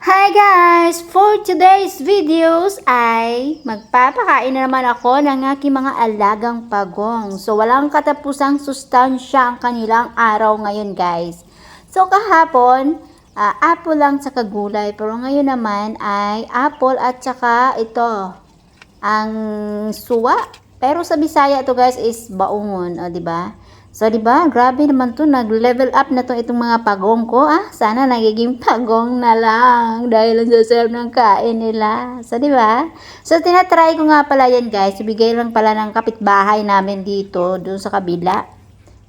Hi guys! For today's videos ay magpapakain na naman ako ng aking mga alagang pagong. So walang katapusang sustansya ang kanilang araw ngayon guys. So kahapon, ah, apple lang sa kagulay. Pero ngayon naman ay apple at saka ito, ang suwa. Pero sa Bisaya to guys is baungon, o ba? So di ba? Grabe naman to, nag-level up na to itong mga pagong ko. Ah, sana nagiging pagong na lang dahil ang sasarap ng kain nila. So di ba? So tinatry ko nga pala yan guys. Ibigay lang pala ng kapitbahay namin dito, doon sa kabila.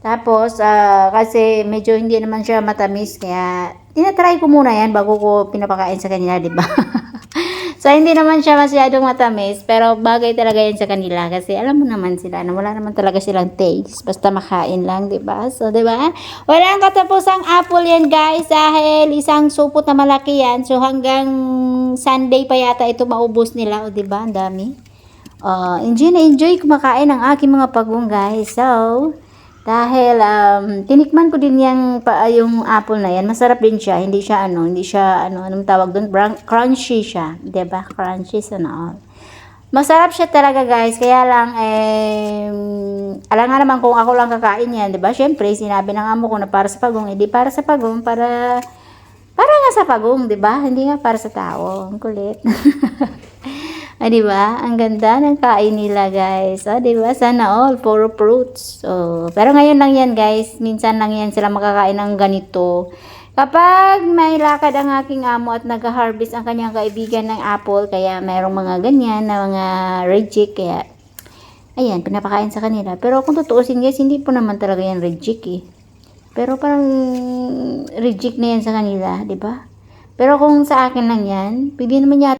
Tapos, ah, kasi medyo hindi naman siya matamis, kaya tinatry ko muna yan bago ko pinapakain sa kanila, di ba? so, hindi naman siya masyadong matamis, pero bagay talaga yan sa kanila kasi alam mo naman sila na wala naman talaga silang taste, basta makain lang, di ba? So, di ba? Walang katapusang apple yan, guys, dahil isang supot na malaki yan. So, hanggang Sunday pa yata ito maubos nila, o di ba? Ang dami. Uh, enjoy na enjoy kumakain ng aking mga pagong guys. So, dahil um, tinikman ko din yung, pa, yung apple na yan, masarap din siya. Hindi siya ano, hindi siya ano, anong tawag doon, crunchy siya. 'Di ba? Crunchy and all. Masarap siya talaga guys, kaya lang eh, alam nga naman kung ako lang kakain yan, 'di ba? Syempre, sinabi ng amo ko na para sa pagong, hindi para sa pagong, para para nga sa pagong, 'di ba? Hindi nga para sa tao. Ang kulit. Ah, di ba? Ang ganda ng kain nila, guys. Ah, di ba? Sana all, puro fruits. So, pero ngayon lang yan, guys. Minsan lang yan sila makakain ng ganito. Kapag may lakad ang aking amo at nag-harvest ang kanyang kaibigan ng apple, kaya mayroong mga ganyan na mga reject, kaya ayan, pinapakain sa kanila. Pero kung tutuusin guys, hindi po naman talaga yan reject eh. Pero parang reject na yan sa kanila, di ba? Pero kung sa akin lang yan, pwede naman yata